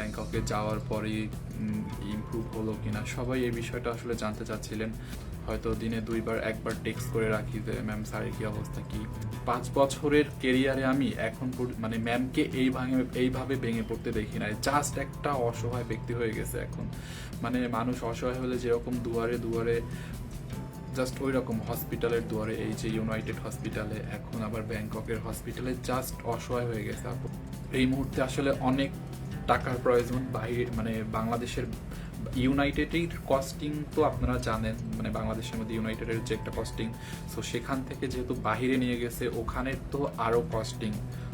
ব্যাংককে যাওয়ার পরেই ইমপ্রুভ হলো কিনা, সবাই এই বিষয়টা আসলে জানতে চাচ্ছিলেন। হয়তো দিনে দুইবার, একবার টেক্সট করে রাখি যে ম্যাম স্যারের কি অবস্থা, কি? পাঁচ বছরের কেরিয়ারে আমি এখন মানে ম্যামকে এই ভাঙে, এইভাবে ভেঙে পড়তে দেখি না জাস্ট একটা অসহায় ব্যক্তি হয়ে গেছে এখন। মানে মানুষ অসহায় হলে যেরকম দুয়ারে দুয়ারে জাস্ট ওই রকম হসপিটালের দুয়ারে, এই যে ইউনাইটেড হসপিটালে এখন আবার ব্যাংককের হসপিটালে জাস্ট অসহায় হয়ে গেছে এই মুহূর্তে আসলে অনেক টাকার প্রয়োজন বাইরে মানে বাংলাদেশের ইউনাইটেডের কস্টিং তো আপনারা জানেন মানে বাংলাদেশের মধ্যে ইউনাইটেডের যে একটা কস্টিং সো সেখান থেকে যেহেতু বাহিরে নিয়ে গেছে, ওখানের তো আরও কস্টিং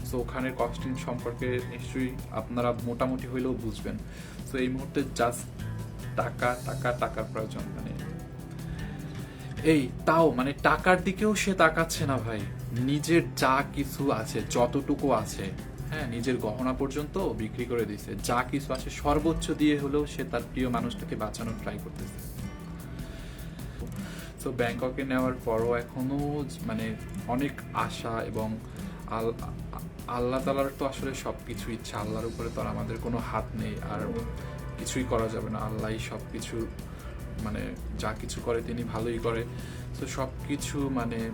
সো ওখানের কস্টিং সম্পর্কে নিশ্চয়ই আপনারা মোটামুটি হইলেও বুঝবেন। সো এই মুহূর্তে জাস্ট টাকা টাকা, টাকার প্রয়োজন মানে এই তাও মানে টাকার দিকেও সে তাকাচ্ছে না ভাই। নিজের যা কিছু আছে, যতটুকু আছে হ্যাঁ নিজের গহনা পর্যন্ত বিক্রি করে দিছে যা কিছু আছে সর্বোচ্চ দিয়ে হলেও সে তার প্রিয় মানুষটাকে বাঁচানোর ট্রাই করতেছে। তো ব্যাংককে নেওয়ার পরও এখনও মানে অনেক আশা এবং আল- আল্লাহ তালার তো আসলে সব কিছু ইচ্ছা। আল্লাহর উপরে তো আর আমাদের কোনো হাত নেই। আর কিছুই করা যাবে না। আল্লাহই সব কিছু মানে যা কিছু করে তিনি ভালোই করে। তো সব কিছু মানে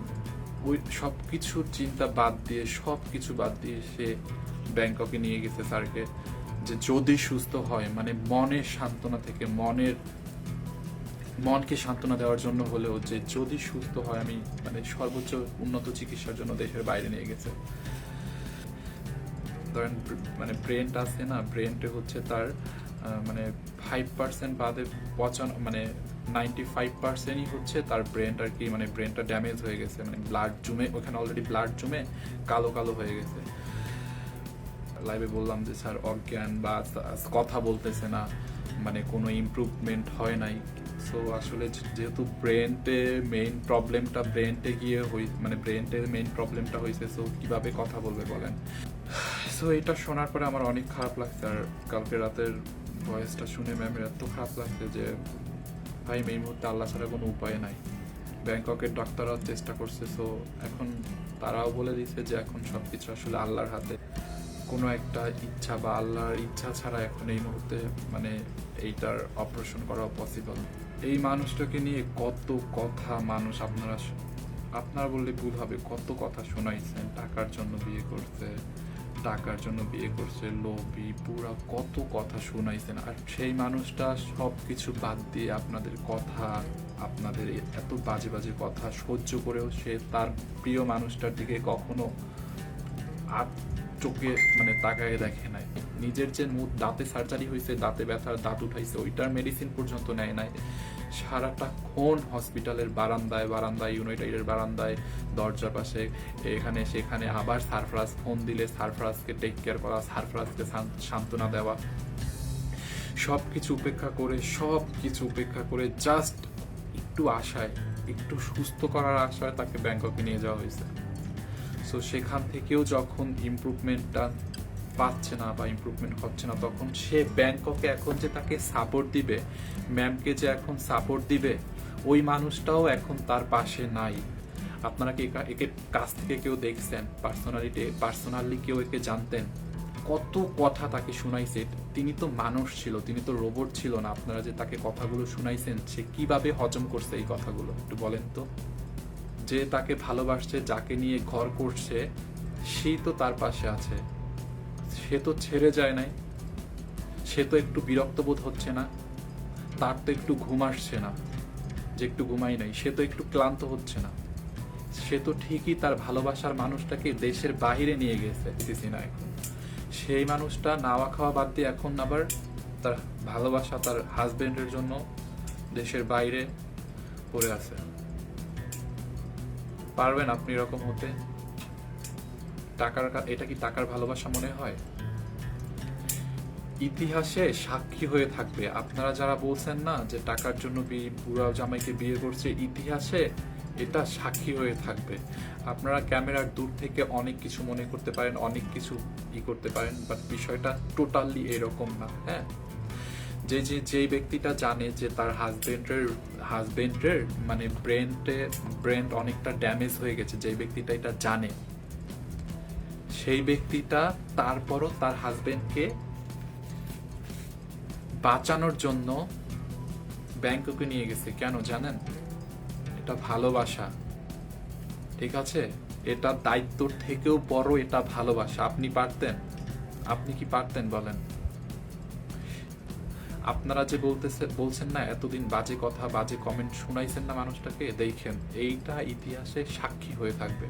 ওই সব কিছুর চিন্তা বাদ দিয়ে সব কিছু বাদ দিয়ে সে ব্যাংককে নিয়ে গেছে স্যারকে। যে যদি সুস্থ হয় মানে মনের সান্ত্বনা থেকে মনের মনকে সান্ত্বনা দেওয়ার জন্য হলেও যে যদি সুস্থ হয়, আমি মানে সর্বোচ্চ উন্নত চিকিৎসার জন্য দেশের বাইরে নিয়ে গেছে। ধরেন মানে ব্রেনটা আছে না, ব্রেনটা হচ্ছে তার মানে ফাইভ পার্সেন্ট বাদে পঁচান মানে নাইনটি ফাইভ পার্সেন্টই হচ্ছে তার ব্রেনটা কি মানে ব্রেনটা ড্যামেজ হয়ে গেছে মানে ব্লাড জমে, ওখানে অলরেডি ব্লাড জমে কালো কালো হয়ে গেছে। লাইভে বললাম যে, স্যার, অজ্ঞান বা কথা বলতেছে না মানে কোনো ইমপ্রুভমেন্ট হয় নাই। সো আসলে যেহেতু ব্রেনটে মেইন প্রবলেমটা ব্রেনটে গিয়ে হই মানে ব্রেনটে মেইন প্রবলেমটা হয়েছে সো কীভাবে কথা বলবে বলেন? সো এটা শোনার পরে আমার অনেক খারাপ লাগছে, আর কালকে রাতের ভয়েসটা শুনে ম্যামের এত খারাপ লাগছে যে ভাই, এই মুহূর্তে আল্লাহ ছাড়া কোনো উপায় নাই। ব্যাংককের ডাক্তাররাও চেষ্টা করছে সো এখন তারাও বলে দিছে যে এখন সব কিছু আসলে আল্লাহর হাতে। কোনো একটা ইচ্ছা বা আল্লাহর ইচ্ছা ছাড়া এখন এই মুহূর্তে মানে এইটার অপারেশন করা পসিবল এই মানুষটাকে নিয়ে কত কথা মানুষ আপনারা আপনারা বললে ভুল হবে, কত কথা শোনাইছেন, টাকার জন্য বিয়ে করছে টাকার জন্য বিয়ে করছে, লোভী, পুরা কত কথা শোনাইছেন। আর সেই মানুষটা সব কিছু বাদ দিয়ে আপনাদের কথা, আপনাদের এত বাজে বাজে কথা সহ্য করেও সে তার প্রিয় মানুষটার দিকে কখনো আর চোখে মানে তাকায় দেখে নাই। নিজের যে মুখ দাঁতে সার্জারি হয়েছে দাঁতে ব্যথার দাঁত উঠাইছে, ওইটার মেডিসিন পর্যন্ত নেয় নাই। সারাটা ক্ষণ হসপিটালের বারান্দায় বারান্দায় ইউনাইটেডের বারান্দায়, দরজার পাশে, এখানে, সেখানে আবার সারফরাজ ফোন দিলে সারফরাজকে টেক কেয়ার করা সারফরাজকে সান্ত্বনা দেওয়া। সব কিছু উপেক্ষা করে সব কিছু উপেক্ষা করে জাস্ট একটু আশায়, একটু সুস্থ করার আশায় তাকে ব্যাংককে নিয়ে যাওয়া হয়েছে। সো সেখান থেকেও যখন ইমপ্রুভমেন্টটা পাচ্ছে না বা ইমপ্রুভমেন্ট হচ্ছে না, তখন সে ব্যাংককে এখন যে তাকে সাপোর্ট দিবে ম্যামকে যে এখন সাপোর্ট দিবে, ওই মানুষটাও এখন তার পাশে নাই। আপনারা কি একে কাছ থেকে কেউ দেখছেন? পার্সোনালিটি পার্সোনালি কেউ একে জানতেন? কত কথা তাকে শুনাইছে। তিনি তো মানুষ ছিল, তিনি তো রোবট ছিল না। আপনারা যে তাকে কথাগুলো শুনাইছেন, সে কীভাবে হজম করছে এই কথাগুলো? একটু বলেন তো। যে তাকে ভালোবাসছে, যাকে নিয়ে ঘর করছে সেই তো তার পাশে আছে। সে তো ছেড়ে যায় নাই। সে তো একটু বিরক্ত বোধ হচ্ছে না। তার তো একটু ঘুম আসছে না। যে একটু ঘুমাই নাই, সে তো একটু ক্লান্ত হচ্ছে না। সে তো ঠিকই তার ভালোবাসার মানুষটাকে দেশের বাইরে নিয়ে গেছে, সিসি না এখন সেই মানুষটা নাওয়া খাওয়া বাদ দিয়ে এখন আবার তার ভালোবাসা তার হাজবেন্ডের জন্য দেশের বাইরে পড়ে আছে। পারবেন আপনি এরকম হতে? টাকার এটা কি টাকার ভালোবাসা মনে হয়? ইতিহাসে সাক্ষী হয়ে থাকবে। আপনারা যারা বলছেন না যে টাকার জন্য বুড়া জামাইকে বিয়ে করছে, ইতিহাসে এটা সাক্ষী হয়ে থাকবে। আপনারা ক্যামেরার দূর থেকে অনেক কিছু মনে করতে পারেন, অনেক কিছু ই করতে পারেন বাট বিষয়টা টোটালি এরকম না হ্যাঁ? যে যে, যেই ব্যক্তিটা জানে যে তার হাজবেন্ডের হাজবেন্ডের মানে ব্রেনটে ব্রেন অনেকটা ড্যামেজ হয়ে গেছে, যেই ব্যক্তিটা এটা জানে। সেই ব্যক্তিটা তারপরও তার হাজবেন্ডকে বাঁচানোর জন্য ব্যাংককে নিয়ে গেছে। কেন জানেন? এটা ভালোবাসা। ঠিক আছে? এটা দায়িত্বর থেকেও বড় এটা ভালোবাসা। আপনি পারতেন? আপনি কি পারতেন বলেন? আপনারা যে বলতেছে বলছেন না, এতদিন বাজে কথা, বাজে কমেন্ট শুনাইছেন না মানুষটাকে, দেখেন, এইটা ইতিহাসে সাক্ষী হয়ে থাকবে।